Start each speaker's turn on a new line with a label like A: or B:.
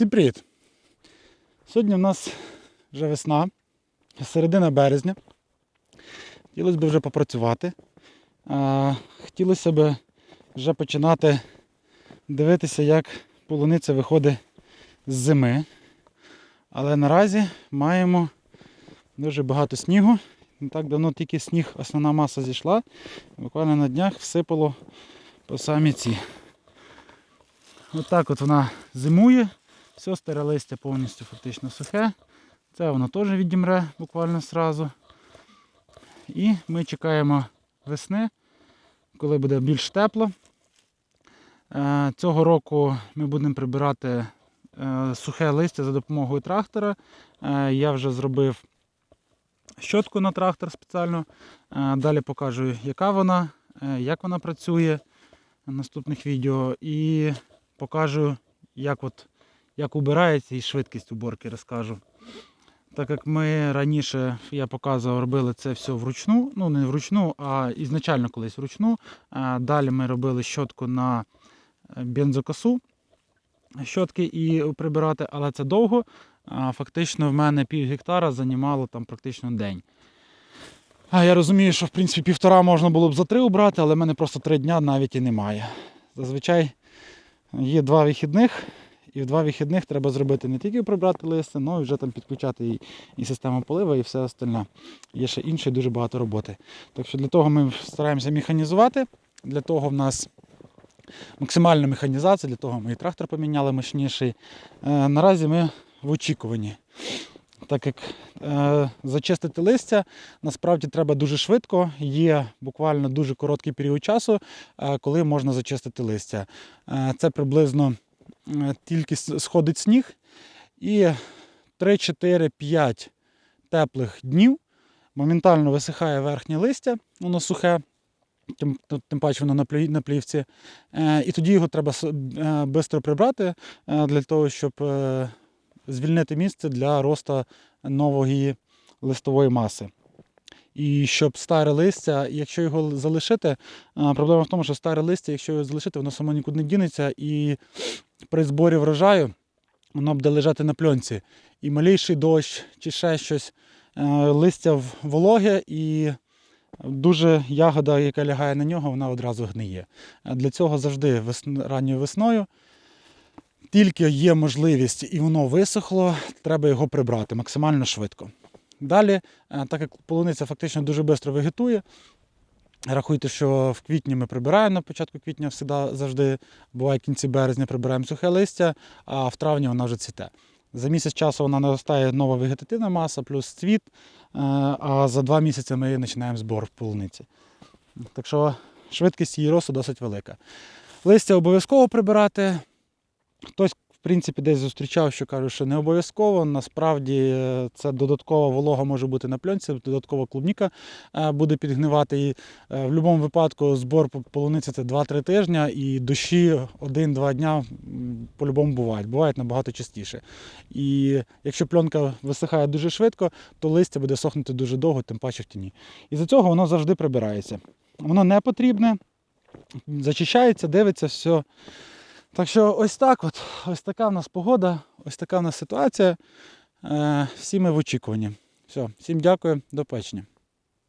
A: Всім привіт! Сьогодні в нас вже весна, середина березня. Хотілося б вже попрацювати. Хотілося б вже починати дивитися, як полуниця виходить з зими. Але наразі маємо дуже багато снігу. Не так давно тільки сніг, основна маса зійшла. Буквально на днях всипало по самі ці. Отак от вона зимує. Все старе листя повністю фактично сухе. Це воно теж відімре буквально сразу. І ми чекаємо весни, коли буде більш тепло. Е, Цього року ми будемо прибирати е, сухе листя за допомогою трактора. Е, Я вже зробив щотку на трактор спеціально. Далі покажу, яка вона, як вона працює в наступних відео. І покажу, як, от, як убирається і швидкість уборки розкажу. Так як ми раніше, я показував, робили це все вручну, ну не вручну, а ізначально колись вручну. Далі ми робили щотку на е, бензокосу, щотки і прибирати, але це довго. Фактично в мене пів гектара займало там практично день. А я розумію, що в принципі півтора можна було б за три убрати, але в мене просто три дня навіть і немає. Зазвичай є два вихідних, і в два вихідних треба зробити не тільки прибрати листя, але й вже там підключати і, і систему полива, і все остальне. Є ще інше дуже багато роботи. Так що для того ми стараємося механізувати. Для того в нас максимальна механізація, для того ми і трактор поміняли мощніший. Е, наразі ми в очікуванні. Так як е, зачистити листя насправді треба дуже швидко. Є буквально дуже короткий період часу, е, коли можна зачистити листя. Е, це приблизно тільки сходить сніг і 3-4-5 теплих днів моментально висихає верхнє листя, воно сухе. Тим, тим паче воно на, плі, на плівці. Е, і тоді його треба швидко прибрати е, для того, щоб е, звільнити місце для росту нової листової маси. І щоб старе листя, якщо його залишити, проблема в тому, що старе листя, якщо його залишити, воно само нікуди не дінеться, і при зборі врожаю воно буде лежати на пленці. І малійший дощ чи ще щось, листя вологе і дуже ягода, яка лягає на нього, вона одразу гниє. Для цього завжди ранньою весною тільки є можливість і воно висохло, треба його прибрати максимально швидко. Далі, е, так як полуниця фактично дуже швидко вегетує, рахуйте, що в квітні ми прибираємо на початку квітня, всегда, завжди буває в кінці березня прибираємо сухе листя, а в травні вона вже цвіте. За місяць часу вона наростає нова вегетативна маса, плюс цвіт, е, а за два місяці ми починаємо збор в полуниці. Так що швидкість її росту досить велика. Листя обов'язково прибирати. Хтось, в принципі, десь зустрічав, що кажуть, що не обов'язково. Насправді е, це додаткова волога може бути на пленці, додаткова клубніка е, буде підгнивати. І е, в будь-якому випадку збор по- полуниці це 2-3 тижні, і дощі 1-2 дня по-любому бувають. Бувають набагато частіше. І якщо пленка висихає дуже швидко, то листя буде сохнути дуже довго, тим паче в тіні. І за цього воно завжди прибирається. Воно не потрібне, зачищається, дивиться, все. Так що ось так от, ось така в нас погода, ось така в нас ситуація. Е, всі ми в очікуванні. Все, всім дякую, до побачення.